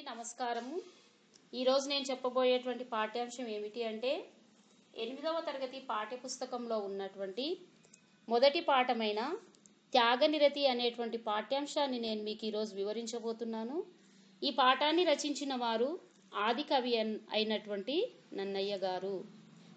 అందరికీ నమస్కారము. ఈరోజు నేను చెప్పబోయేటువంటి పాఠ్యాంశం ఏమిటి అంటే ఎనిమిదవ తరగతి పాఠ్యపుస్తకంలో ఉన్నటువంటి మొదటి పాఠమైన త్యాగనిరతి అనేటువంటి పాఠ్యాంశాన్ని నేను మీకు ఈరోజు వివరించబోతున్నాను. ఈ పాఠాన్ని రచించిన వారు ఆది కవి అన్- అయినటువంటి నన్నయ్య గారు.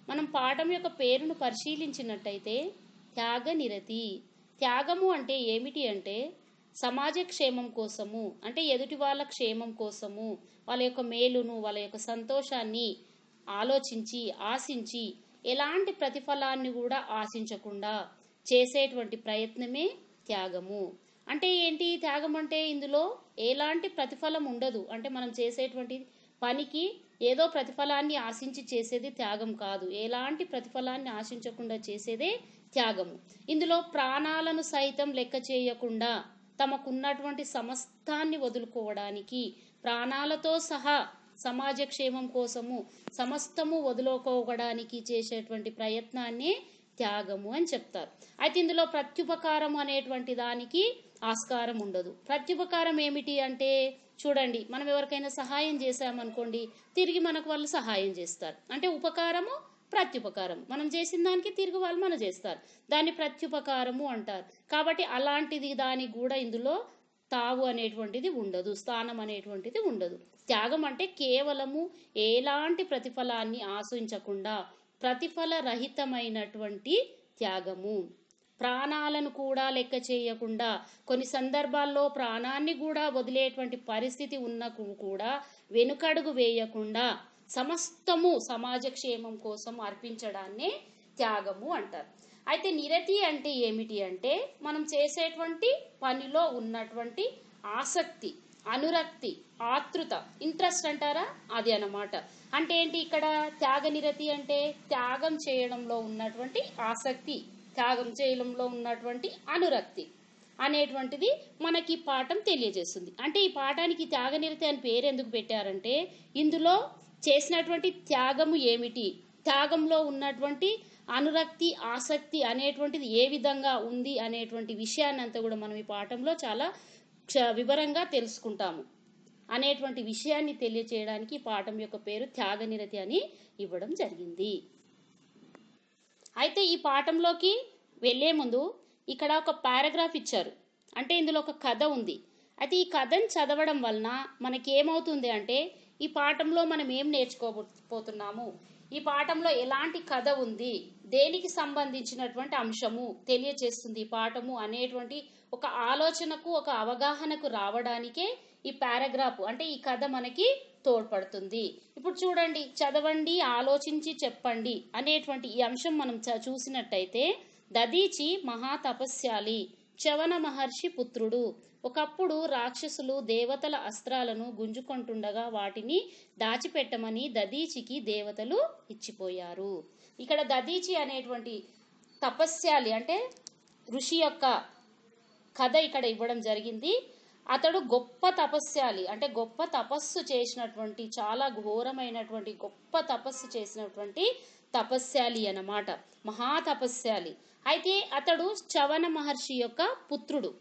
మనం పాఠం యొక్క పేరును పరిశీలించినట్టయితే త్యాగనిరతి. త్యాగము అంటే ఏమిటి అంటే సమాజ క్షేమం కోసము అంటే ఎదుటి వాళ్ళ క్షేమం కోసము వాళ్ళ యొక్క మేలును వాళ్ళ యొక్క సంతోషాన్ని ఆలోచించి ఆశించి ఎలాంటి ప్రతిఫలాన్ని కూడా ఆశించకుండా చేసేటువంటి ప్రయత్నమే త్యాగము. అంటే ఏంటి? త్యాగం అంటే ఇందులో ఎలాంటి ప్రతిఫలం ఉండదు. అంటే మనం చేసేటువంటి పనికి ఏదో ప్రతిఫలాన్ని ఆశించి చేసేది త్యాగం కాదు. ఎలాంటి ప్రతిఫలాన్ని ఆశించకుండా చేసేదే త్యాగము. ఇందులో ప్రాణాలను సైతం లెక్క చేయకుండా తమకున్నటువంటి సమస్తాన్ని వదులుకోవడానికి ప్రాణాలతో సహా సమాజ క్షేమం కోసము సమస్తము వదులుకోవడానికి చేసేటువంటి ప్రయత్నాన్ని త్యాగము అని చెప్తారు. అయితే ఇందులో ప్రత్యుపకారం అనేటువంటి దానికి ఆస్కారం ఉండదు. ప్రత్యుపకారం ఏమిటి అంటే చూడండి మనం ఎవరికైనా సహాయం చేశామనుకోండి తిరిగి మనకు వాళ్ళు సహాయం చేస్తారు. అంటే ఉపకారము ప్రత్యుపకారం. మనం చేసిన దానికి తిరిగి వాళ్ళు మన చేస్తారు. దాన్ని ప్రత్యుపకారము అంటారు. కాబట్టి అలాంటిది దానికి కూడా ఇందులో తావు అనేటువంటిది ఉండదు స్థానం అనేటువంటిది ఉండదు. త్యాగం అంటే కేవలము ఎలాంటి ప్రతిఫలాన్ని ఆశించకుండా ప్రతిఫల రహితమైనటువంటి త్యాగము. ప్రాణాలను కూడా లెక్క చేయకుండా కొన్ని సందర్భాల్లో ప్రాణాన్ని కూడా వదిలేటువంటి పరిస్థితి ఉన్న కూడా వెనుకడుగు వేయకుండా సమస్తము సమాజ క్షేమం కోసం అర్పించడాన్నే త్యాగము అంటారు. అయితే నిరతి అంటే ఏమిటి అంటే మనం చేసేటువంటి పనిలో ఉన్నటువంటి ఆసక్తి అనురక్తి ఆతృత ఇంట్రెస్ట్ అంటారా? అది అన్నమాట. అంటే ఏంటి ఇక్కడ? త్యాగ నిరతి అంటే త్యాగం చేయడంలో ఉన్నటువంటి ఆసక్తి త్యాగం చేయడంలో ఉన్నటువంటి అనురక్తి అనేటువంటిది మనకి పాఠం తెలియజేస్తుంది. అంటే ఈ పాఠానికి త్యాగనిరతి అని పేరు ఎందుకు పెట్టారంటే ఇందులో చేసినటువంటి త్యాగము ఏమిటి? త్యాగంలో ఉన్నటువంటి అనురక్తి ఆసక్తి అనేటువంటిది ఏ విధంగా ఉంది అనేటువంటి విషయాన్నంతా కూడా మనం ఈ పాఠంలో చాలా వివరంగా తెలుసుకుంటాము. అనేటువంటి విషయాన్ని తెలియచేయడానికి ఈ పాఠం యొక్క పేరు త్యాగనిరతి అని ఇవ్వడం జరిగింది. అయితే ఈ పాఠంలోకి వెళ్ళే ముందు ఇక్కడ ఒక పారాగ్రాఫ్ ఇచ్చారు. అంటే ఇందులో ఒక కథ ఉంది. అయితే ఈ కథను చదవడం వలన మనకి ఏమవుతుంది అంటే ఈ పాఠంలో మనం ఏం నేర్చుకోబోతున్నాము? ఈ పాఠంలో ఎలాంటి కథ ఉంది? దేనికి సంబంధించినటువంటి అంశము తెలియచేస్తుంది ఈ పాఠము అనేటువంటి ఒక ఆలోచనకు ఒక అవగాహనకు రావడానికే ఈ పారాగ్రాఫ్ అంటే ఈ కథ మనకి తోడ్పడుతుంది. ఇప్పుడు చూడండి చదవండి ఆలోచించి చెప్పండి అనేటువంటి ఈ అంశం మనం చ- చూసినట్టయితే దదీచి మహాతపస్యాలి చవన మహర్షి పుత్రుడు. ఒకప్పుడు రాక్షసులు దేవతల అస్త్రాలను గుంజుకుంటుండగా వాటిని దాచిపెట్టమని దదీచికి దేవతలు ఇచ్చిపోయారు. ఇక్కడ దదీచి అనేటువంటి తపస్యాలి అంటే ఋషి యొక్క కథ ఇక్కడ ఇవ్వడం జరిగింది. అతడు గొప్ప తపస్యాలి అంటే గొప్ప తపస్సు చేసినటువంటి చాలా ఘోరమైనటువంటి గొప్ప తపస్సు చేసినటువంటి తపస్యాలి అన్నమాట. మహాతపస్యాలి అయితే అతడు చవన మహర్షి యొక్క పుత్రుడు.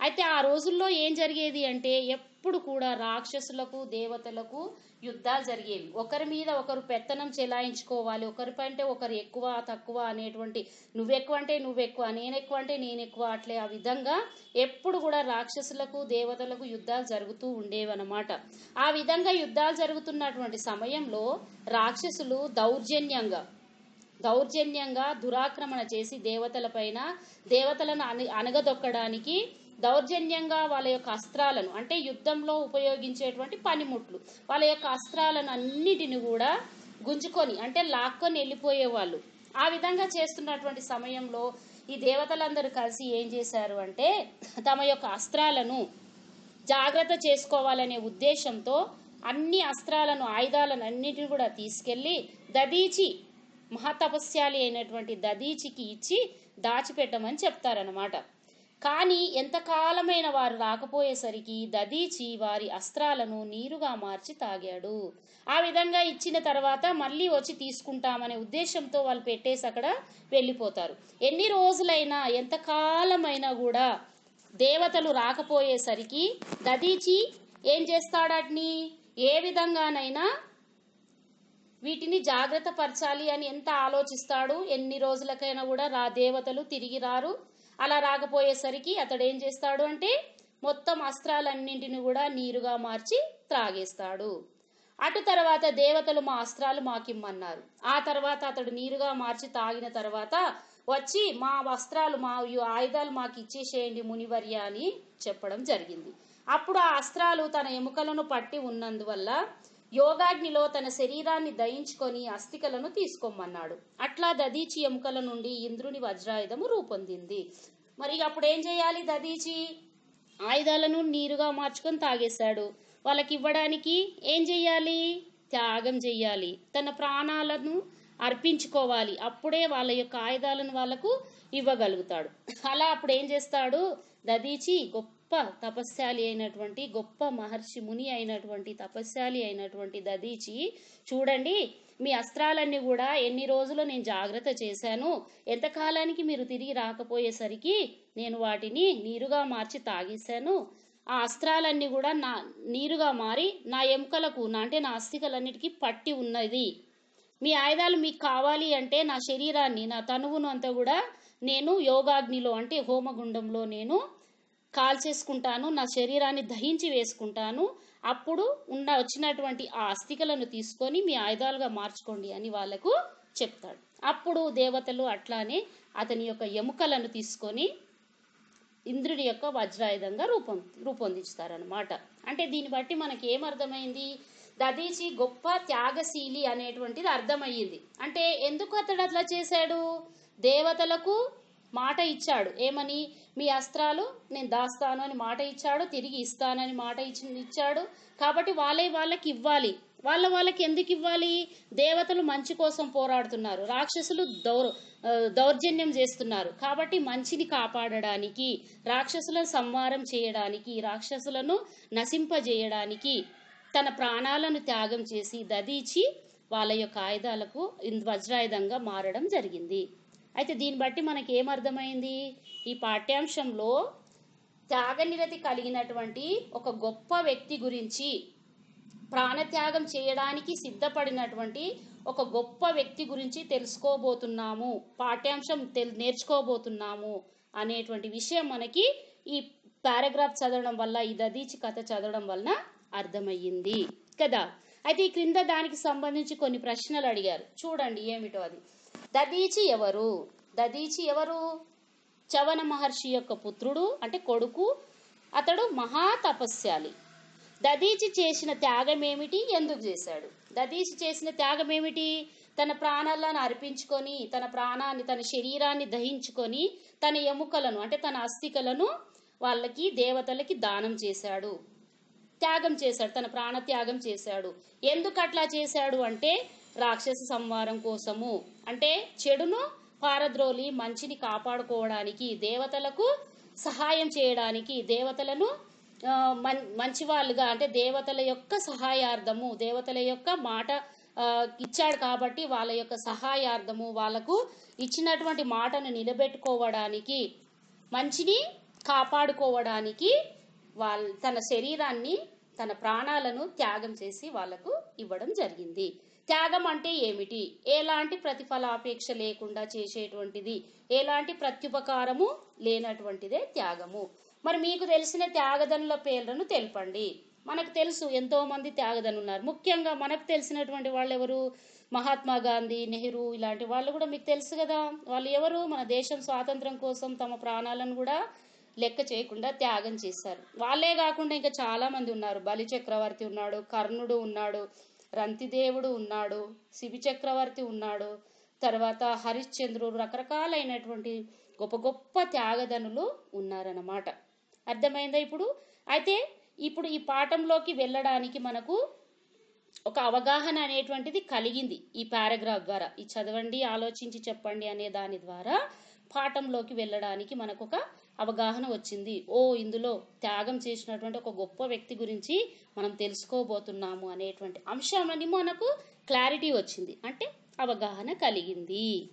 అయితే ఆ రోజుల్లో ఏం జరిగేది అంటే ఎప్పుడు కూడా రాక్షసులకు దేవతలకు యుద్ధాలు జరిగేవి. ఒకరి మీద ఒకరు పెత్తనం చెలాయించుకోవాలి. ఒకరిపంటే ఒకరు ఎక్కువ తక్కువ అనేటువంటి నువ్వెక్కువ అంటే నువ్వెక్కువ నేను ఎక్కువ అంటే నేను ఎక్కువ అట్లే ఆ విధంగా ఎప్పుడు కూడా రాక్షసులకు దేవతలకు యుద్ధాలు జరుగుతూ ఉండేవన్నమాట. ఆ విధంగా యుద్ధాలు జరుగుతున్నటువంటి సమయంలో రాక్షసులు దౌర్జన్యంగా దౌర్జన్యంగా దురాక్రమణ చేసి దేవతలపైన దేవతలను అణగదొక్కడానికి దౌర్జన్యంగా వాళ్ళ యొక్క అస్త్రాలను అంటే యుద్ధంలో ఉపయోగించేటువంటి పనిముట్లు వాళ్ళ యొక్క అస్త్రాలను అన్నిటిని కూడా గుంజుకొని అంటే లాక్కొని వెళ్ళిపోయేవాళ్ళు ఆ విధంగా చేస్తున్నటువంటి సమయంలో ఈ దేవతలందరూ కలిసి ఏం చేశారు అంటే తమ యొక్క అస్త్రాలను జాగ్రత్త చేసుకోవాలనే ఉద్దేశంతో అన్ని అస్త్రాలను ఆయుధాలను అన్నిటిని కూడా తీసుకెళ్ళి దదీచి మహాతపస్యాలి అయినటువంటి దదీచికి ఇచ్చి దాచిపెట్టమని చెప్తారనమాట కానీ ఎంతకాలమైన వారు రాకపోయేసరికి దదీచి వారి అస్త్రాలను నీరుగా మార్చి తాగాడు. ఆ విధంగా ఇచ్చిన తర్వాత మళ్ళీ వచ్చి తీసుకుంటామనే ఉద్దేశంతో వాళ్ళు పెట్టేసి అక్కడ వెళ్ళిపోతారు. ఎన్ని రోజులైనా ఎంతకాలమైనా కూడా దేవతలు రాకపోయేసరికి దదీచి ఏం చేస్తాడటని? ఏ విధంగానైనా వీటిని జాగ్రత్త పరచాలి అని ఎంత ఆలోచిస్తాడు? ఎన్ని రోజులకైనా కూడా రా దేవతలు తిరిగి రారు. అలా రాకపోయేసరికి అతడు ఏం చేస్తాడు అంటే మొత్తం అస్త్రాలన్నింటిని కూడా నీరుగా మార్చి త్రాగేస్తాడు. అటు తర్వాత దేవతలు మా అస్త్రాలు మాకిమ్మన్నారు. ఆ తర్వాత అతడు నీరుగా మార్చి తాగిన తర్వాత వచ్చి మా వస్త్రాలు మా ఆయుధాలు మాకు ఇచ్చేసేయండి మునివర్య అని చెప్పడం జరిగింది. అప్పుడు ఆ అస్త్రాలు తన ఎముకలను పట్టి ఉన్నందువల్ల యోగాగ్నిలో తన శరీరాన్ని దయించుకొని అస్థికలను తీసుకోమన్నాడు. అట్లా దదీచి ఎముకల నుండి ఇంద్రుని వజ్రాయుధము రూపొందింది. మరి అప్పుడు ఏం చేయాలి దదీచి ఆయుధాలను నీరుగా మార్చుకొని తాగేశాడు. వాళ్ళకి ఇవ్వడానికి ఏం చెయ్యాలి త్యాగం చెయ్యాలి తన ప్రాణాలను అర్పించుకోవాలి. అప్పుడే వాళ్ళ యొక్క ఆయుధాలను వాళ్ళకు ఇవ్వగలుగుతాడు. అలా అప్పుడు ఏం చేస్తాడు? దదీచి గొప్ప గొప్ప తపస్శాలి అయినటువంటి గొప్ప మహర్షి ముని అయినటువంటి తపస్శాలి అయినటువంటి దదీచి చూడండి మీ అస్త్రాలన్నీ కూడా ఎన్ని రోజులు నేను జాగ్రత్త చేశాను ఎంతకాలానికి మీరు తిరిగి రాకపోయేసరికి నేను వాటిని నీరుగా మార్చి తాగేశాను. ఆ అస్త్రాలన్నీ కూడా నా నీరుగా మారి నా ఎముకలకు నా అంటే నా అస్థికలన్నిటికీ పట్టి ఉన్నది. మీ ఆయుధాలు మీకు కావాలి అంటే నా శరీరాన్ని నా తనువును అంతా కూడా నేను యోగాగ్నిలో అంటే హోమగుండంలో నేను కాల్చేసుకుంటాను నా శరీరాన్ని దహించి వేసుకుంటాను అప్పుడు ఉన్న వచ్చినటువంటి ఆ అస్థికలను తీసుకొని మీ ఆయుధాలుగా మార్చుకోండి అని వాళ్ళకు చెప్తాడు. అప్పుడు దేవతలు అట్లానే అతని యొక్క ఎముకలను తీసుకొని ఇంద్రుడి యొక్క వజ్రాయుధంగా రూపొం రూపొందిస్తారనమాట అంటే దీన్ని బట్టి మనకి ఏమర్థమైంది దదీచి గొప్ప త్యాగశీలి అనేటువంటిది అర్థమయ్యింది. అంటే ఎందుకు అతడు అట్లా చేశాడు? దేవతలకు మాట ఇచ్చాడు. ఏమని? మీ అస్త్రాలు నేను దాస్తాను అని మాట ఇచ్చాడు తిరిగి ఇస్తానని మాట ఇచ్చి ఇచ్చాడు. కాబట్టి వాళ్ళే వాళ్ళకి ఇవ్వాలి. వాళ్ళ వాళ్ళకి ఎందుకు ఇవ్వాలి? దేవతలు మంచి కోసం పోరాడుతున్నారు. రాక్షసులు దౌర్ దౌర్జన్యం చేస్తున్నారు. కాబట్టి మంచిని కాపాడడానికి రాక్షసులను సంహారం చేయడానికి రాక్షసులను నశింపజేయడానికి తన ప్రాణాలను త్యాగం చేసి దదీచి వాళ్ళ యొక్క ఆయుధాలకు వజ్రాయుధంగా మారడం జరిగింది. అయితే దీన్ని బట్టి మనకి ఏమర్థమైంది ఈ పాఠ్యాంశంలో త్యాగనిరతి కలిగినటువంటి ఒక గొప్ప వ్యక్తి గురించి ప్రాణత్యాగం చేయడానికి సిద్ధపడినటువంటి ఒక గొప్ప వ్యక్తి గురించి తెలుసుకోబోతున్నాము. పాఠ్యాంశం తెల్ నేర్చుకోబోతున్నాము అనేటువంటి విషయం మనకి ఈ పారాగ్రాఫ్ చదవడం వల్ల ఈ దదీచి కథ చదవడం వలన అర్థమయ్యింది. కదా? అయితే ఈ క్రింద దానికి సంబంధించి కొన్ని ప్రశ్నలు అడిగారు. చూడండి ఏమిటో అది. దదీచి ఎవరు? దదీచి ఎవరు? చవన మహర్షి యొక్క పుత్రుడు అంటే కొడుకు అతడు మహా తపస్యాలి దదీచి చేసిన త్యాగం ఏమిటి ఎందుకు చేశాడు? దదీచి చేసిన త్యాగం ఏమిటి తన ప్రాణాలను అర్పించుకొని తన ప్రాణాన్ని తన శరీరాన్ని దహించుకొని తన ఎముకలను అంటే తన అస్థికలను వాళ్ళకి దేవతలకి దానం చేశాడు. త్యాగం చేశాడు తన ప్రాణ త్యాగం చేశాడు. ఎందుకు అట్లా చేశాడు అంటే రాక్షస సంహారం కోసము. అంటే చెడును పారద్రోలి మంచిని కాపాడుకోవడానికి దేవతలకు సహాయం చేయడానికి దేవతలను మన్ మంచి వాళ్ళుగా అంటే దేవతల యొక్క సహాయార్థము దేవతల యొక్క మాట ఇచ్చాడు కాబట్టి వాళ్ళ యొక్క సహాయార్థము వాళ్ళకు ఇచ్చినటువంటి మాటను నిలబెట్టుకోవడానికి మంచిని కాపాడుకోవడానికి వాళ్ళ తన శరీరాన్ని తన ప్రాణాలను త్యాగం చేసి వాళ్ళకు ఇవ్వడం జరిగింది. త్యాగం అంటే ఏమిటి? ఎలాంటి ప్రతిఫలాపేక్ష లేకుండా చేసేటువంటిది? ఎలాంటి ప్రత్యుపకారము లేనటువంటిదే త్యాగము. మరి మీకు తెలిసిన త్యాగదనుల పేర్లను తెలపండి. మనకు తెలుసు ఎంతో మంది త్యాగదను ఉన్నారు ముఖ్యంగా మనకు తెలిసినటువంటి వాళ్ళు ఎవరు మహాత్మా గాంధీ నెహ్రూ ఇలాంటి వాళ్ళు కూడా మీకు తెలుసు కదా. వాళ్ళు ఎవరు? మన దేశం స్వాతంత్రం కోసం తమ ప్రాణాలను కూడా లెక్క చేయకుండా త్యాగం చేశారు. వాళ్ళే కాకుండా ఇంకా చాలా మంది ఉన్నారు. బలి చక్రవర్తి ఉన్నాడు కర్ణుడు ఉన్నాడు రంతిదేవుడు ఉన్నాడు శివి చక్రవర్తి ఉన్నాడు తర్వాత హరిశ్చంద్రుడు రకరకాలైనటువంటి గొప్ప గొప్ప త్యాగదనులు ఉన్నారన్నమాట. అర్థమైందా ఇప్పుడు? అయితే ఇప్పుడు ఈ పాఠంలోకి వెళ్ళడానికి మనకు ఒక అవగాహన అనేటువంటిది కలిగింది ఈ పారాగ్రాఫ్ ద్వారా. ఈ చదవండి ఆలోచించి చెప్పండి అనే దాని ద్వారా పాఠంలోకి వెళ్ళడానికి మనకు ఒక అవగాహన వచ్చింది. ఓ ఇందులో త్యాగం చేసినటువంటి ఒక గొప్ప వ్యక్తి గురించి మనం తెలుసుకోబోతున్నాము అనేటువంటి అంశాన్ని మనకు క్లారిటీ వచ్చింది. అంటే అవగాహన కలిగింది.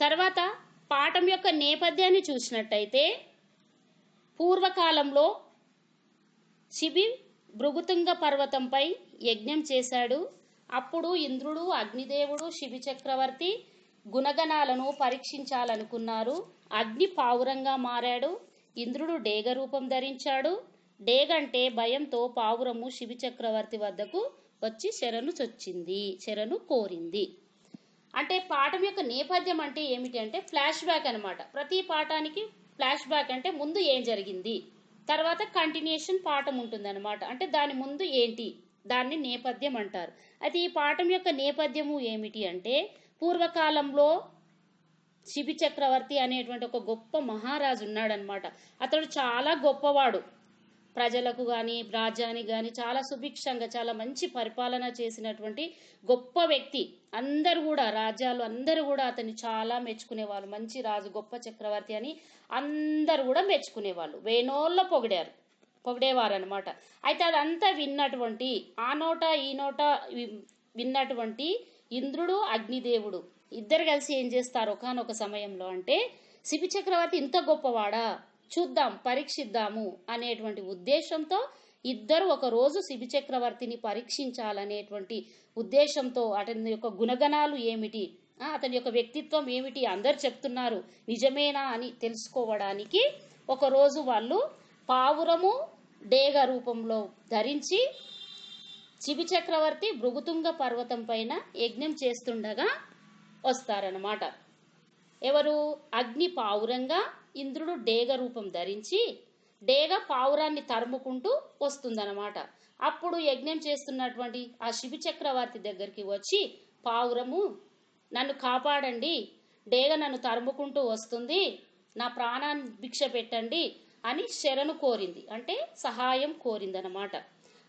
తర్వాత పాఠం యొక్క నేపథ్యాన్ని చూసినట్టయితే పూర్వకాలంలో శిబి భృగుతుంగ పర్వతంపై యజ్ఞం చేశాడు. అప్పుడు ఇంద్రుడు అగ్నిదేవుడు శిబి చక్రవర్తి గుణగణాలను పరీక్షించాలనుకున్నారు. అగ్ని పావురంగా మారాడు. ఇంద్రుడు డేగ రూపం ధరించాడు. డేగంటే భయంతో పావురము శిబి చక్రవర్తి వద్దకు వచ్చి శరణు చొచ్చింది శరణు కోరింది. అంటే పాఠం యొక్క నేపథ్యం అంటే ఏమిటి అంటే ఫ్లాష్ బ్యాక్ అనమాట ప్రతి పాఠానికి ఫ్లాష్ బ్యాక్ అంటే ముందు ఏం జరిగింది? తర్వాత కంటిన్యూషన్ పాఠం ఉంటుందన్నమాట. అంటే దాని ముందు ఏంటి? దాన్ని నేపథ్యం అంటారు. అయితే ఈ పాఠం యొక్క నేపథ్యము ఏమిటి అంటే పూర్వకాలంలో శిబి చక్రవర్తి అనేటువంటి ఒక గొప్ప మహారాజు ఉన్నాడనమాట అతడు చాలా గొప్పవాడు. ప్రజలకు కానీ రాజ్యానికి కానీ చాలా సుభిక్షంగా చాలా మంచి పరిపాలన చేసినటువంటి గొప్ప వ్యక్తి. అందరు కూడా రాజ్యాలు అందరూ కూడా అతన్ని చాలా మెచ్చుకునేవాళ్ళు. మంచి రాజు గొప్ప చక్రవర్తి అని అందరు కూడా మెచ్చుకునేవాళ్ళు. వేణోళ్ళ పొగిడారు పొగిడేవారు అనమాట అయితే అదంతా విన్నటువంటి ఆ నోట ఈ నోట విన్నటువంటి ఇంద్రుడు అగ్నిదేవుడు. ఇద్దరు కలిసి ఏం చేస్తారు? ఒకనొక సమయంలో అంటే శిపి చక్రవర్తి ఇంత గొప్పవాడా? చూద్దాం పరీక్షిద్దాము అనేటువంటి ఉద్దేశంతో ఇద్దరు ఒక రోజు శిబి చక్రవర్తిని పరీక్షించాలనేటువంటి ఉద్దేశంతో అతని యొక్క గుణగణాలు ఏమిటి? అతని యొక్క వ్యక్తిత్వం ఏమిటి? అందరు చెప్తున్నారు. నిజమేనా అని తెలుసుకోవడానికి ఒకరోజు వాళ్ళు పావురము డేగ రూపంలో ధరించి శిబి చక్రవర్తి భృగుతుంగ పర్వతం పైన యజ్ఞం చేస్తుండగా వస్తారనమాట ఎవరు? అగ్ని పావురంగా ఇంద్రుడు డేగ రూపం ధరించి డేగ పావురాన్ని తరుముకుంటూ వస్తుందనమాట అప్పుడు యజ్ఞం చేస్తున్నటువంటి ఆ శిబి చక్రవర్తి దగ్గరికి వచ్చి పావురము నన్ను కాపాడండి. డేగ నన్ను తరుముకుంటూ వస్తుంది. నా ప్రాణాన్ని భిక్ష పెట్టండి అని శరణు కోరింది. అంటే సహాయం కోరిందనమాట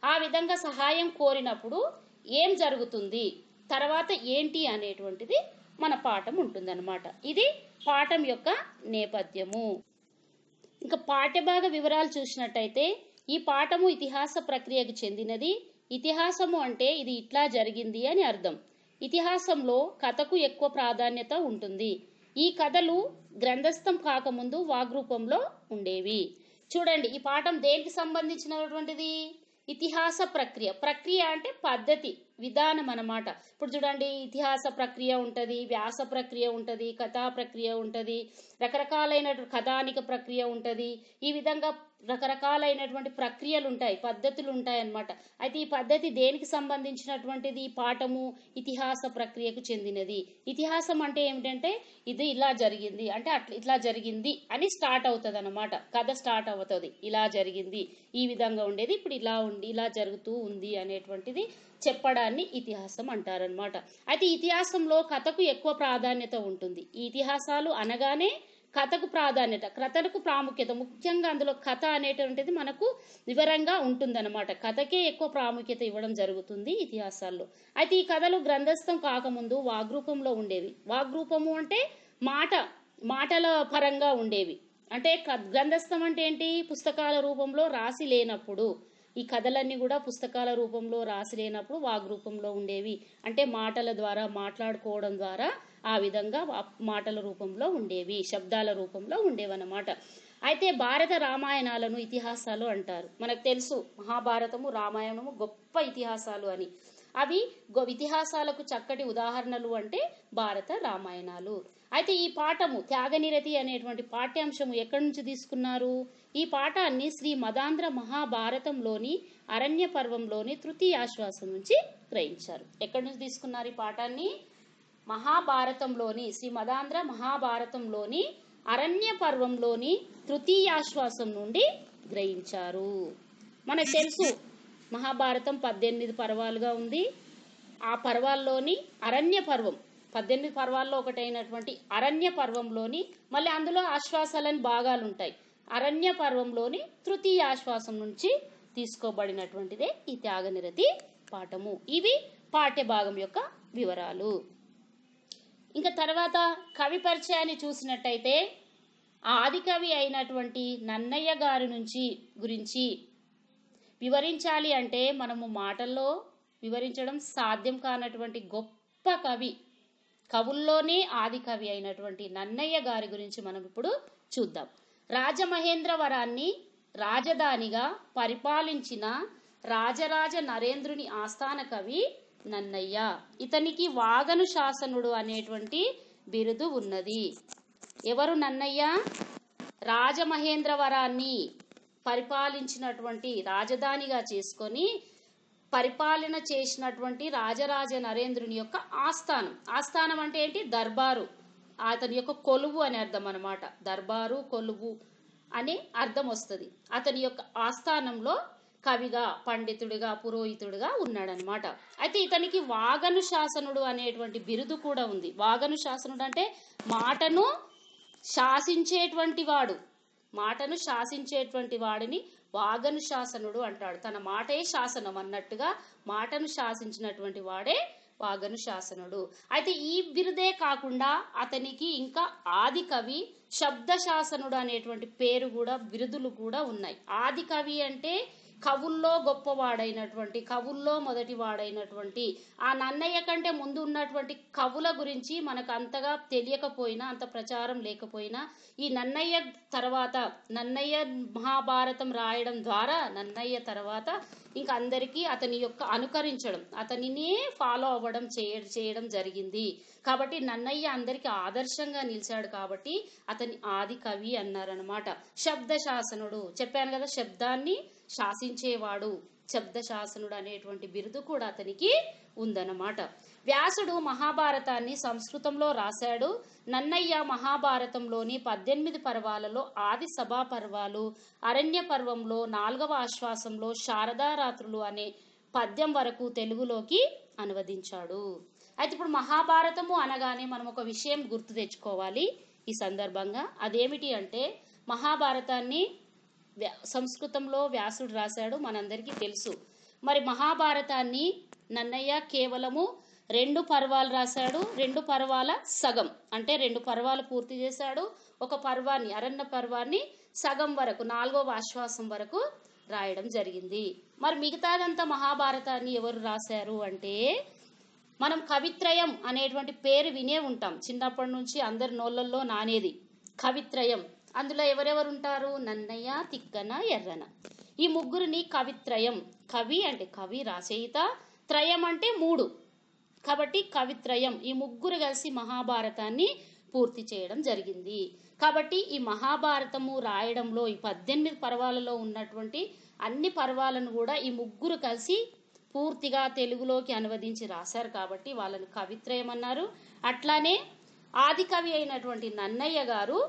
ఆ విధంగా సహాయం కోరినప్పుడు ఏం జరుగుతుంది? తర్వాత ఏంటి అనేటువంటిది మన పాఠం ఉంటుందన్నమాట. ఇది పాఠం యొక్క నేపథ్యము. ఇంకా పాఠ్యభాగ వివరాలు చూసినట్టయితే ఈ పాఠము ఇతిహాస ప్రక్రియకు చెందినది. ఇతిహాసము అంటే ఇది ఇట్లా జరిగింది అని అర్థం. ఇతిహాసంలో కథకు ఎక్కువ ప్రాధాన్యత ఉంటుంది. ఈ కథలు గ్రంథస్థం కాకముందు వాగ్రూపంలో ఉండేవి. చూడండి ఈ పాఠం దేనికి సంబంధించినటువంటిది? ఇతిహాస ప్రక్రియ. ప్రక్రియ అంటే పద్ధతి విధానం అన్నమాట. ఇప్పుడు చూడండి ఇతిహాస ప్రక్రియ ఉంటుంది వ్యాస ప్రక్రియ ఉంటుంది కథా ప్రక్రియ ఉంటుంది రకరకాలైన కథానిక ప్రక్రియ ఉంటుంది. ఈ విధంగా రకరకాలైనటువంటి ప్రక్రియలు ఉంటాయి పద్ధతులు ఉంటాయి అన్నమాట అయితే ఈ పద్ధతి దేనికి సంబంధించినటువంటిది? ఈ పాఠము ఇతిహాస ప్రక్రియకు చెందినది. ఇతిహాసం అంటే ఏమిటంటే ఇది ఇలా జరిగింది అంటే అట్లా ఇట్లా జరిగింది అని స్టార్ట్ అవుతుంది అనమాట కథ స్టార్ట్ అవుతుంది ఇలా జరిగింది ఈ విధంగా ఉండేది ఇప్పుడు ఇలా ఉండి ఇలా జరుగుతూ ఉంది అనేటువంటిది చెప్పడాన్ని ఇతిహాసం అంటారనమాట అయితే ఇతిహాసంలో కథకు ఎక్కువ ప్రాధాన్యత ఉంటుంది. ఈ ఇతిహాసాలు అనగానే కథకు ప్రాధాన్యత కథలకు ప్రాముఖ్యత. ముఖ్యంగా అందులో కథ అనేటువంటిది మనకు వివరంగా ఉంటుందన్నమాట. కథకే ఎక్కువ ప్రాముఖ్యత ఇవ్వడం జరుగుతుంది ఇతిహాసాల్లో. అయితే ఈ కథలు గ్రంథస్థం కాకముందు వాగ్రూపంలో ఉండేవి. వాగ్రూపము అంటే మాట మాటల పరంగా ఉండేవి. అంటే గ్రంథస్థం అంటే ఏంటి? పుస్తకాల రూపంలో రాసి లేనప్పుడు. ఈ కథలన్నీ కూడా పుస్తకాల రూపంలో రాసి లేనప్పుడు వాగ్ రూపంలో ఉండేవి. అంటే మాటల ద్వారా మాట్లాడుకోవడం ద్వారా ఆ విధంగా మాటల రూపంలో ఉండేవి శబ్దాల రూపంలో ఉండేవన్నమాట. అయితే భారత రామాయణాలను ఇతిహాసాలు అంటారు. మనకు తెలుసు మహాభారతము రామాయణము గొప్ప ఇతిహాసాలు అని. అవి గొ- ఇతిహాసాలకు చక్కటి ఉదాహరణలు అంటే భారత రామాయణాలు. అయితే ఈ పాఠము త్యాగనిరతి అనేటువంటి పాఠ్యాంశము ఎక్కడి నుంచి తీసుకున్నారు? ఈ పాఠాన్ని శ్రీ మదాంధ్ర మహాభారతంలోని అరణ్య పర్వంలోని తృతీయ ఆశ్వాసం నుంచి గ్రహించారు. ఎక్కడి నుంచి తీసుకున్నారు ఈ పాఠాన్ని? మహాభారతంలోని శ్రీ మదాంధ్ర మహాభారతంలోని అరణ్య పర్వంలోని తృతీయాశ్వాసం నుండి గ్రహించారు. మనకు తెలుసు మహాభారతం పద్దెనిమిది పర్వాలుగా ఉంది. ఆ పర్వాల్లోని అరణ్య పర్వం పద్దెనిమిది పర్వాల్లో ఒకటైనటువంటి అరణ్య పర్వంలోని మళ్ళీ అందులో ఆశ్వాసాలని భాగాలు ఉంటాయి అరణ్య పర్వంలోని తృతీయ ఆశ్వాసం నుంచి తీసుకోబడినటువంటిదే ఈ త్యాగనిరతి పాఠము. ఇవి పాఠ్య భాగం యొక్క వివరాలు. ఇంకా తర్వాత కవి పరిచయాన్ని చూసినట్టయితే ఆదికవి అయినటువంటి నన్నయ్య గారి నుంచి గురించి వివరించాలి అంటే మనము మాటల్లో వివరించడం సాధ్యం కానటువంటి గొప్ప కవి కవుల్లోనే ఆది కవి అయినటువంటి నన్నయ్య గారి గురించి మనం ఇప్పుడు చూద్దాం. రాజమహేంద్రవరాన్ని రాజధానిగా పరిపాలించిన రాజరాజ నరేంద్రుని ఆస్థాన కవి నన్నయ్య ఇతనికి వాగను శాసనుడు అనేటువంటి బిరుదు ఉన్నది. ఎవరు నన్నయ్య? రాజమహేంద్రవరాన్ని పరిపాలించినటువంటి రాజధానిగా చేసుకొని పరిపాలన చేసినటువంటి రాజరాజ నరేంద్రుని యొక్క ఆస్థానం. ఆస్థానం అంటే ఏంటి? దర్బారు. అతని యొక్క కొలువు అనే అర్థం అనమాట దర్బారు కొలువు అనే అర్థం వస్తుంది. అతని యొక్క ఆస్థానంలో కవిగా పండితుడిగా పురోహితుడిగా ఉన్నాడనమాట. అయితే ఇతనికి వాగను శాసనుడు అనేటువంటి బిరుదు కూడా ఉంది. వాగను శాసనుడు అంటే మాటను శాసించేటువంటి వాడు మాటను శాసించేటువంటి వాడిని వాగను శాసనుడు అంటాడు. తన మాటే శాసనం అన్నట్టుగా మాటను శాసించినటువంటి వాడే వాగను శాసనుడు. అయితే ఈ బిరుదే కాకుండా అతనికి ఇంకా ఆది కవి శబ్ద శాసనుడు అనేటువంటి పేరు కూడా బిరుదులు కూడా ఉన్నాయి. ఆది కవి అంటే కవుల్లో గొప్పవాడైనటువంటి కవుల్లో మొదటి వాడైనటువంటి ఆ నన్నయ్య కంటే ముందు ఉన్నటువంటి కవుల గురించి మనకు అంతగా తెలియకపోయినా అంత ప్రచారం లేకపోయినా ఈ నన్నయ్య తర్వాత నన్నయ్య మహాభారతం రాయడం ద్వారా నన్నయ్య తర్వాత ఇంకా అందరికీ అతని యొక్క అనుకరించడం అతనినే ఫాలో అవ్వడం చేయ చేయడం జరిగింది. కాబట్టి నన్నయ్య అందరికీ ఆదర్శంగా నిలిచాడు కాబట్టి అతని ఆది కవి అన్నారనమాట శబ్ద శాసనుడు చెప్పాను కదా శబ్దాన్ని శాసించేవాడు శబ్ద శాసనుడు అనేటువంటి బిరుదు కూడా అతనికి ఉందన్నమాట. వ్యాసుడు మహాభారతాన్ని సంస్కృతంలో రాశాడు. నన్నయ్య మహాభారతంలోని పద్దెనిమిది పర్వాలలో ఆది సభా పర్వాలు అరణ్య పర్వంలో నాలుగవ ఆశ్వాసంలో శారదారాత్రులు అనే పద్యం వరకు తెలుగులోకి అనువదించాడు. అయితే ఇప్పుడు మహాభారతము అనగానే మనం ఒక విషయం గుర్తు తెచ్చుకోవాలి ఈ సందర్భంగా. అదేమిటి అంటే మహాభారతాన్ని సంస్కృతంలో వ్యాసుడు రాశాడు మనందరికీ తెలుసు. మరి మహాభారతాన్ని నన్నయ్య కేవలము రెండు పర్వాలు రాశాడు రెండు పర్వాల సగం. అంటే రెండు పర్వాలు పూర్తి చేశాడు ఒక పర్వాన్ని అరణ్య పర్వాన్ని సగం వరకు నాలుగవ ఆశ్వాసం వరకు రాయడం జరిగింది. మరి మిగతాదంతా మహాభారతాన్ని ఎవరు రాశారు అంటే మనం కవిత్రయం అనేటువంటి పేరు వినే ఉంటాం. చిన్నప్పటి నుంచి అందరి నోళ్ళల్లో నానేది. కవిత్రయం. అందులో ఎవరెవరు ఉంటారు నన్నయ్య తిక్కన ఎర్రన. ఈ ముగ్గురిని కవిత్రయం. కవి అంటే కవి రచయిత త్రయం అంటే మూడు. కాబట్టి కవిత్రయం. ఈ ముగ్గురు కలిసి మహాభారతాన్ని పూర్తి చేయడం జరిగింది. కాబట్టి ఈ మహాభారతము రాయడంలో ఈ పద్దెనిమిది పర్వాలలో ఉన్నటువంటి అన్ని పర్వాలను కూడా ఈ ముగ్గురు కలిసి పూర్తిగా తెలుగులోకి అనువదించి రాశారు కాబట్టి వాళ్ళని కవిత్రయం అన్నారు. అట్లానే ఆది కవి అయినటువంటి నన్నయ్య గారు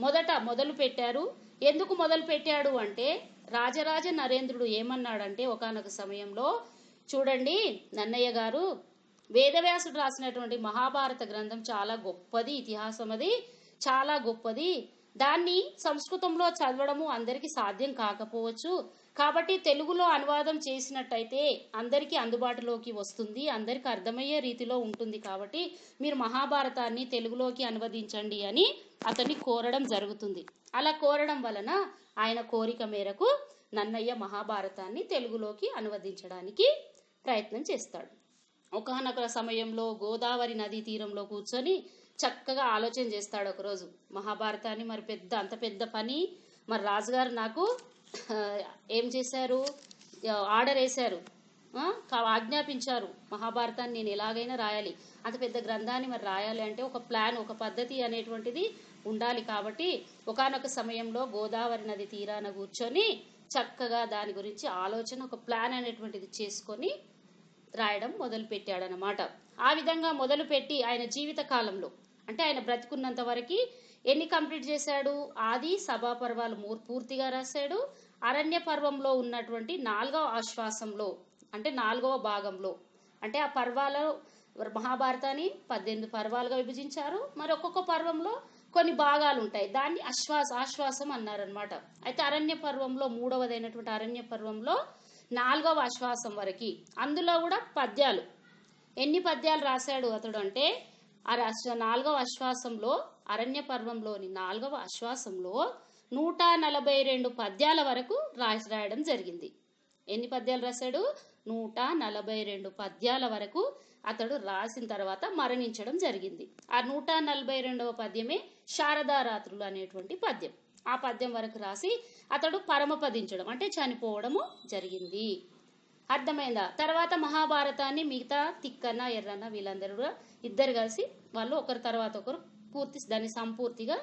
మొదట మొదలు పెట్టారు. ఎందుకు మొదలు పెట్టాడు అంటే రాజరాజ నరేంద్రుడు ఏమన్నాడంటే ఒకానొక సమయంలో చూడండి నన్నయ్య గారు వేదవ్యాసుడు రాసినటువంటి మహాభారత గ్రంథం చాలా గొప్పది ఇతిహాసం అది చాలా గొప్పది. దాన్ని సంస్కృతంలో చదవడము అందరికీ సాధ్యం కాకపోవచ్చు. కాబట్టి తెలుగులో అనువాదం చేసినట్టయితే అందరికీ అందుబాటులోకి వస్తుంది అందరికీ అర్థమయ్యే రీతిలో ఉంటుంది కాబట్టి మీరు మహాభారతాన్ని తెలుగులోకి అనువదించండి అని అతన్ని కోరడం జరుగుతుంది. అలా కోరడం వలన ఆయన కోరిక మేరకు నన్నయ్య మహాభారతాన్ని తెలుగులోకి అనువదించడానికి ప్రయత్నం చేస్తాడు. ఒకనొక సమయంలో గోదావరి నదీ తీరంలో కూర్చొని చక్కగా ఆలోచన చేస్తాడు ఒకరోజు. మహాభారతాన్ని మరి పెద్ద అంత పెద్ద పని. మరి రాజుగారు నాకు ఏం చేశారు? ఆర్డర్ వేశారు. కా- ఆజ్ఞాపించారు. మహాభారతాన్ని నేను ఎలాగైనా రాయాలి. అంత పెద్ద గ్రంథాన్ని మరి రాయాలి అంటే ఒక ప్లాన్ ఒక పద్ధతి అనేటువంటిది ఉండాలి కాబట్టి ఒకానొక సమయంలో గోదావరి నది తీరాన కూర్చొని చక్కగా దాని గురించి ఆలోచన ఒక ప్లాన్ అనేటువంటిది చేసుకొని రాయడం మొదలు పెట్టాడనమాట ఆ విధంగా మొదలుపెట్టి ఆయన జీవిత కాలంలో అంటే ఆయన బ్రతికున్నంత వరకు ఎన్ని కంప్లీట్ చేశాడు? ఆది సభా పర్వాలు మూర్- పూర్తిగా రాశాడు. అరణ్య పర్వంలో ఉన్నటువంటి నాలుగవ ఆశ్వాసంలో అంటే నాలుగవ భాగంలో అంటే ఆ పర్వాల మహాభారతాన్ని పద్దెనిమిది పర్వాలుగా విభజించారు. మరి ఒక్కొక్క పర్వంలో కొన్ని భాగాలు ఉంటాయి దాన్ని అశ్వాస ఆశ్వాసం అన్నారనమాట అయితే అరణ్య పర్వంలో మూడవదైనటువంటి అరణ్య పర్వంలో నాలుగవ ఆశ్వాసం వరకు. అందులో కూడా పద్యాలు. ఎన్ని పద్యాలు రాశాడు అతడు అంటే ఆ నాలుగవ ఆశ్వాసంలో అరణ్య పర్వంలోని నాలుగవ ఆశ్వాసంలో నూట నలభై రెండు పద్యాల వరకు రాసి రాయడం జరిగింది. ఎన్ని పద్యాలు రాశాడు? నూట నలభై రెండు పద్యాల వరకు అతడు రాసిన తర్వాత మరణించడం జరిగింది. ఆ నూట నలభై రెండవ పద్యమే శారదారాత్రులు అనేటువంటి పద్యం. ఆ పద్యం వరకు రాసి అతడు పరమపదించడం అంటే చనిపోవడము జరిగింది. అర్థమైందా? తర్వాత మహాభారతాన్ని మిగతా తిక్కన్న ఎర్రన్న వీళ్ళందరూ కూడా ఇద్దరు కలిసి వాళ్ళు ఒకరి తర్వాత ఒకరు పూర్తి దాన్ని సంపూర్తిగా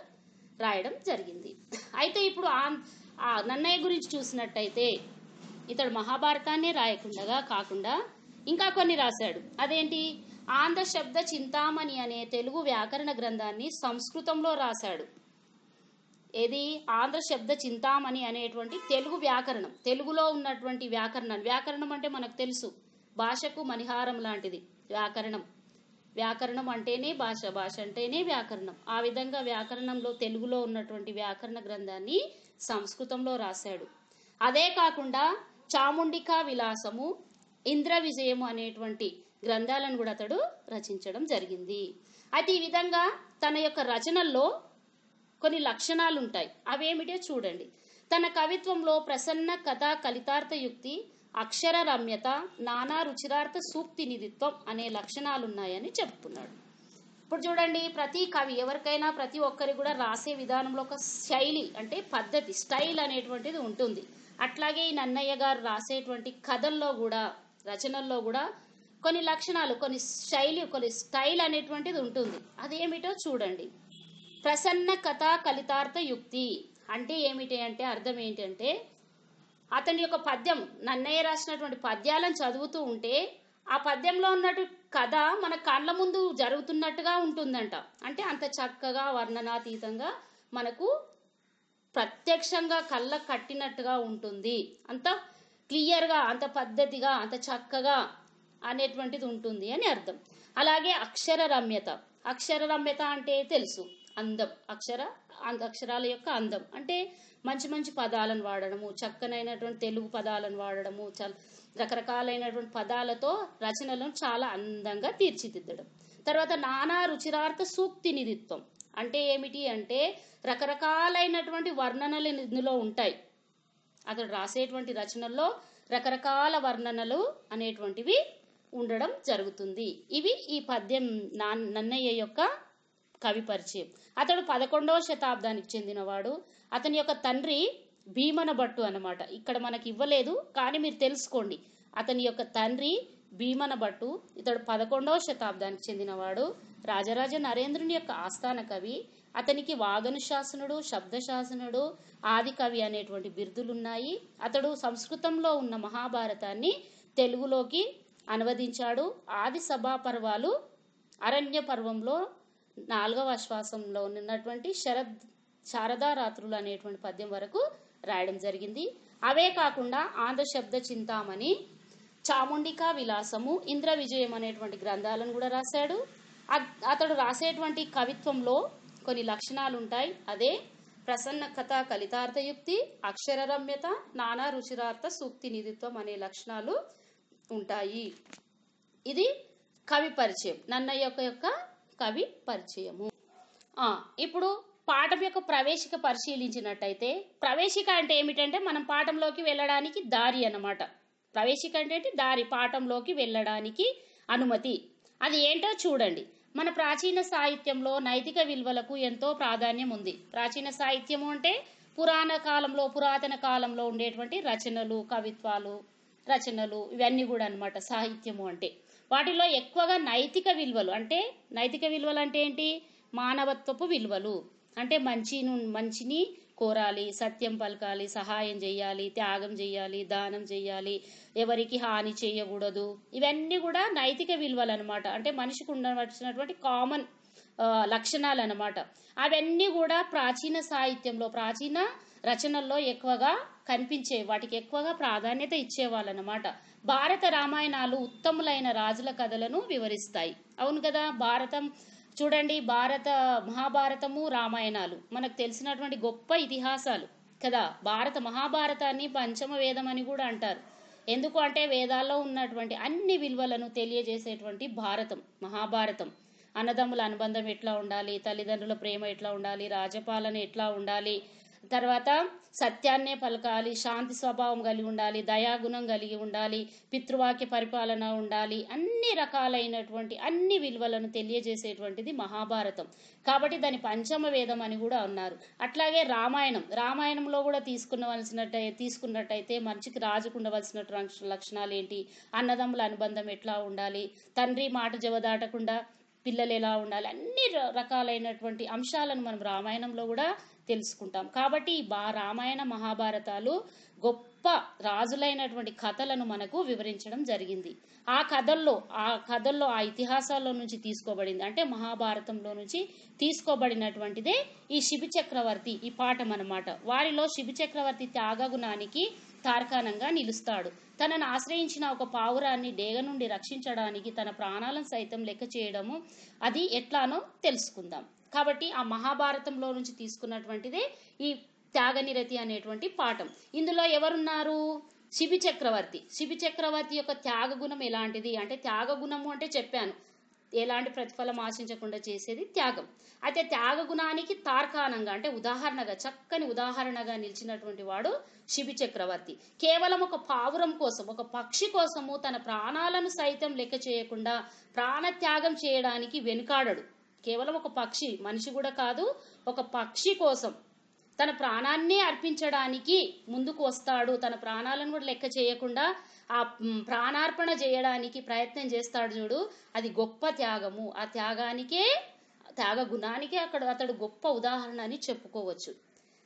రాయడం జరిగింది. అయితే ఇప్పుడు ఆ నన్నయ్య గురించి చూసినట్టయితే ఇతడు మహాభారతాన్ని రాయకుండా కాకుండా ఇంకా కొన్ని రాశాడు. అదేంటి? ఆంధ్రశబ్ద చింతామణి అనే తెలుగు వ్యాకరణ గ్రంథాన్ని సంస్కృతంలో రాశాడు. ఏది? ఆంధ్ర శబ్ద చింతామణి అనేటువంటి తెలుగు వ్యాకరణం. తెలుగులో ఉన్నటువంటి వ్యాకరణం. వ్యాకరణం అంటే మనకు తెలుసు. భాషకు మణిహారం లాంటిది. వ్యాకరణం. వ్యాకరణం అంటేనే భాష. భాష అంటేనే వ్యాకరణం. ఆ విధంగా వ్యాకరణంలో తెలుగులో ఉన్నటువంటి వ్యాకరణ గ్రంథాన్ని సంస్కృతంలో రాశాడు. అదే కాకుండా చాముండికా విలాసము ఇంద్ర విజయము అనేటువంటి గ్రంథాలను కూడా అతడు రచించడం జరిగింది. అయితే ఈ విధంగా తన యొక్క రచనల్లో కొన్ని లక్షణాలు ఉంటాయి అవేమిటో చూడండి. తన కవిత్వంలో ప్రసన్న కథ కలితార్థ యుక్తి అక్షర రమ్యత నానా రుచిరార్థ సూక్తి నిధిత్వం అనే లక్షణాలు ఉన్నాయని చెప్తున్నాడు ఇప్పుడు చూడండి ప్రతి కవి ఎవరికైనా ప్రతి ఒక్కరికి కూడా రాసే విధానంలో ఒక శైలి అంటే పద్ధతి స్టైల్ అనేటువంటిది ఉంటుంది. అట్లాగే ఈ నన్నయ్య గారు రాసేటువంటి కథల్లో కూడా రచనల్లో కూడా కొన్ని లక్షణాలు కొన్ని శైలి కొన్ని స్టైల్ అనేటువంటిది ఉంటుంది. అదేమిటో చూడండి. ప్రసన్న కథ కలితార్థ యుక్తి. అంటే ఏమిటి అంటే అర్థం ఏంటంటే అతని యొక్క పద్యం నన్నయ్య రాసినటువంటి పద్యాలను చదువుతూ ఉంటే ఆ పద్యంలో ఉన్నట్టు కథ మన కళ్ళ ముందు జరుగుతున్నట్టుగా ఉంటుందంట. అంటే అంత చక్కగా వర్ణనాతీతంగా మనకు ప్రత్యక్షంగా కళ్ళ కట్టినట్టుగా ఉంటుంది. అంత క్లియర్గా అంత పద్ధతిగా అంత చక్కగా అనేటువంటిది ఉంటుంది అని అర్థం. అలాగే అక్షర రమ్యత అక్షర రమ్యత అంటే తెలుసు. అందం. అక్షర అంద అక్షరాల యొక్క అందం. అంటే మంచి మంచి పదాలను వాడడము చక్కనైనటువంటి తెలుగు పదాలను వాడడము చాలా రకరకాలైనటువంటి పదాలతో రచనలను చాలా అందంగా తీర్చిదిద్దడం. తర్వాత నానా రుచిరార్థ సూక్తి నిధిత్వం అంటే ఏమిటి అంటే రకరకాలైనటువంటి వర్ణనలు ఇందులో ఉంటాయి. అతడు రాసేటువంటి రచనల్లో రకరకాల వర్ణనలు అనేటువంటివి ఉండడం జరుగుతుంది. ఇవి ఈ పద్యం నా నన్నయ్య యొక్క కవి పరిచయం. అతడు పదకొండవ శతాబ్దానికి చెందినవాడు. అతని యొక్క తండ్రి భీమన భట్టు అనమాట ఇక్కడ మనకి ఇవ్వలేదు కానీ మీరు తెలుసుకోండి. అతని యొక్క తండ్రి భీమన భట్టు ఇతడు పదకొండవ శతాబ్దానికి చెందినవాడు. రాజరాజ నరేంద్రుని యొక్క ఆస్థాన కవి. అతనికి వాగనుశాసనుడు శబ్దశాసనుడు ఆది కవి అనేటువంటి బిరుదులున్నాయి. అతడు సంస్కృతంలో ఉన్న మహాభారతాన్ని తెలుగులోకి అనువదించాడు. ఆది సభా పర్వాలు అరణ్య పర్వంలో నాలుగవ శ్వాసంలో ఉన్నటువంటి శరద్ శారదారాత్రులు అనేటువంటి పద్యం వరకు రాయడం జరిగింది. అవే కాకుండా ఆంధ్ర శబ్ద చింతామణి చాముండికా విలాసము ఇంద్ర విజయం అనేటువంటి గ్రంథాలను కూడా రాశాడు. అతడు రాసేటువంటి కవిత్వంలో కొన్ని లక్షణాలు ఉంటాయి అదే ప్రసన్న కథ కలితార్థయుక్తి అక్షర రమ్యత నానా రుచిరార్థ సూక్తి నిధిత్వం అనే లక్షణాలు ఉంటాయి. ఇది కవి పరిచయం నన్నయ్య యొక్క యొక్క కవి పరిచయము. ఇప్పుడు పాఠం యొక్క ప్రవేశిక పరిశీలించినట్టయితే ప్రవేశిక అంటే ఏమిటంటే మనం పాఠంలోకి వెళ్ళడానికి దారి అన్నమాట. ప్రవేశిక అంటే దారి పాఠంలోకి వెళ్ళడానికి అనుమతి. అది ఏంటో చూడండి. మన ప్రాచీన సాహిత్యంలో నైతిక విలువలకు ఎంతో ప్రాధాన్యం ఉంది. ప్రాచీన సాహిత్యము అంటే పురాణ కాలంలో పురాతన కాలంలో ఉండేటువంటి రచనలు కవిత్వాలు రచనలు ఇవన్నీ కూడా అనమాట సాహిత్యము అంటే. వాటిలో ఎక్కువగా నైతిక విలువలు అంటే నైతిక విలువలు అంటే ఏంటి? మానవత్వపు విలువలు. అంటే మంచి మంచిని కోరాలి సత్యం పలకాలి సహాయం చేయాలి త్యాగం చేయాలి దానం చేయాలి ఎవరికి హాని చేయకూడదు. ఇవన్నీ కూడా నైతిక విలువలు అనమాట అంటే మనిషికి ఉండవలసినటువంటి కామన్ లక్షణాలు అనమాట అవన్నీ కూడా ప్రాచీన సాహిత్యంలో ప్రాచీన రచనల్లో ఎక్కువగా కనిపించే వాటికి ఎక్కువగా ప్రాధాన్యత ఇచ్చేవాళ్ళనమాట. భారత రామాయణాలు ఉత్తములైన రాజుల కథలను వివరిస్తాయి. అవును కదా భారతం చూడండి భారత మహాభారతము రామాయణాలు. మనకు తెలిసినటువంటి గొప్ప ఇతిహాసాలు కదా. భారత మహాభారతాన్ని పంచమ వేదం అని కూడా అంటారు. ఎందుకు అంటే వేదాల్లో ఉన్నటువంటి అన్ని విలువలను తెలియజేసేటువంటి భారతం మహాభారతం. అన్నదమ్ముల అనుబంధం ఎట్లా ఉండాలి? తల్లిదండ్రుల ప్రేమ ఎట్లా ఉండాలి? రాజపాలన ఎట్లా ఉండాలి? తర్వాత సత్యాన్నే పలకాలి శాంతి స్వభావం కలిగి ఉండాలి దయాగుణం కలిగి ఉండాలి పితృవాక్య పరిపాలన ఉండాలి అన్ని రకాలైనటువంటి అన్ని విలువలను తెలియజేసేటువంటిది మహాభారతం. కాబట్టి దాని పంచమ వేదం అని కూడా అన్నారు. అట్లాగే రామాయణం. రామాయణంలో కూడా తీసుకునవలసినట్టు తీసుకున్నట్టయితే మనిషికి రాజుకు లక్షణాలు ఏంటి అన్నదమ్ముల అనుబంధం ఎట్లా ఉండాలి? తండ్రి మాట జవదాటకుండా పిల్లలు ఎలా ఉండాలి? అన్ని రకాలైనటువంటి అంశాలను మనం రామాయణంలో కూడా తెలుసుకుంటాం. కాబట్టి ఈ బా రామాయణ మహాభారతాలు గొప్ప రాజులైనటువంటి కథలను మనకు వివరించడం జరిగింది. ఆ కథల్లో ఆ కథల్లో ఆ ఇతిహాసాల్లో నుంచి తీసుకోబడింది. అంటే మహాభారతంలో నుంచి తీసుకోబడినటువంటిదే ఈ శిబి చక్రవర్తి ఈ పాఠం అన్నమాట. వారిలో శిబి చక్రవర్తి త్యాగగుణానికి తార్కాణంగా నిలుస్తాడు. తనను ఆశ్రయించిన ఒక పావురాన్ని డేగ నుండి రక్షించడానికి తన ప్రాణాలను సైతం లెక్క చేయడము అది ఎట్లానో తెలుసుకుందాం. కాబట్టి ఆ మహాభారతంలో నుంచి తీసుకున్నటువంటిదే ఈ త్యాగనిరతి అనేటువంటి పాఠం. ఇందులో ఎవరున్నారు? శిబి చక్రవర్తి. శిబి చక్రవర్తి యొక్క త్యాగ గుణం ఎలాంటిది? అంటే త్యాగ గుణము అంటే చెప్పాను. ఎలాంటి ప్రతిఫలం ఆశించకుండా చేసేది త్యాగం. అయితే త్యాగ గుణానికి తార్కాణంగా అంటే ఉదాహరణగా చక్కని ఉదాహరణగా నిలిచినటువంటి వాడు శిబి చక్రవర్తి. కేవలం ఒక పావురం కోసం ఒక పక్షి కోసము తన ప్రాణాలను సైతం లెక్క చేయకుండా ప్రాణత్యాగం చేయడానికి వెనుకాడడు. కేవలం ఒక పక్షి మనిషి కూడా కాదు ఒక పక్షి కోసం తన ప్రాణాన్ని అర్పించడానికి ముందుకు వస్తాడు. తన ప్రాణాలను కూడా లెక్క చేయకుండా ఆ ప్రాణార్పణ చేయడానికి ప్రయత్నం చేస్తాడు చూడు. అది గొప్ప త్యాగము. ఆ త్యాగానికే త్యాగ గుణానికే అక్కడ అతడు గొప్ప ఉదాహరణ అని చెప్పుకోవచ్చు.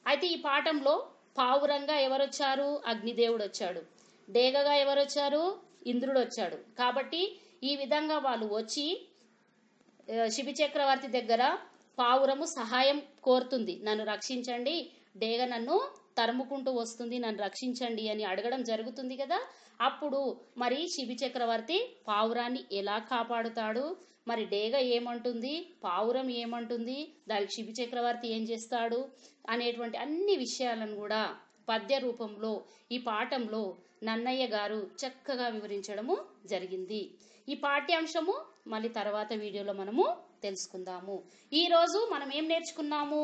అయితే ఈ పాఠంలో పావురంగా ఎవరొచ్చారు? అగ్నిదేవుడు వచ్చాడు. డేగగా ఎవరొచ్చారు? ఇంద్రుడు వచ్చాడు. కాబట్టి ఈ విధంగా వాళ్ళు వచ్చి శిబి చక్రవర్తి దగ్గర పావురము సహాయం కోరుతుంది. నన్ను రక్షించండి. డేగ నన్ను తరుముకుంటూ వస్తుంది. నన్ను రక్షించండి అని అడగడం జరుగుతుంది కదా. అప్పుడు మరి శిబి చక్రవర్తి పావురాన్ని ఎలా కాపాడుతాడు? మరి డేగ ఏమంటుంది? పావురం ఏమంటుంది? దానికి శిబి చక్రవర్తి ఏం చేస్తాడు? అనేటువంటి అన్ని విషయాలను కూడా పద్య రూపంలో ఈ పాఠంలో నన్నయ్య గారు చక్కగా వివరించడము జరిగింది. ఈ పాఠ్యాంశము మళ్ళీ తర్వాత వీడియోలో మనము తెలుసుకుందాము. ఈరోజు మనం ఏం నేర్చుకున్నాము?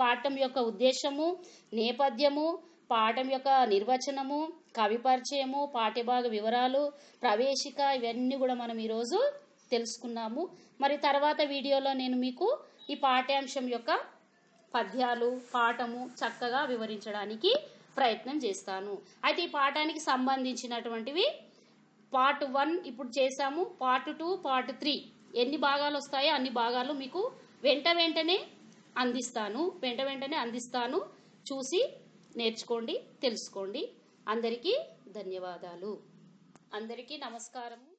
పాఠం యొక్క ఉద్దేశము నేపథ్యము పాఠం యొక్క నిర్వచనము కవి పరిచయము పాఠ్యభాగ వివరాలు ప్రవేశిక ఇవన్నీ కూడా మనం ఈరోజు తెలుసుకున్నాము. మరి తర్వాత వీడియోలో నేను మీకు ఈ పాఠ్యాంశం యొక్క పద్యాలు పాఠము చక్కగా వివరించడానికి ప్రయత్నం చేస్తాను. అయితే ఈ పాఠానికి సంబంధించినటువంటివి పార్ట్ వన్ ఇప్పుడు చేసాము పార్ట్ టూ పార్ట్ త్రీ. ఎన్ని భాగాలు వస్తాయో అన్ని భాగాలు మీకు వెంట వెంటనే అందిస్తాను వెంట వెంటనే అందిస్తాను. చూసి నేర్చుకోండి తెలుసుకోండి. అందరికీ ధన్యవాదాలు. అందరికీ నమస్కారము.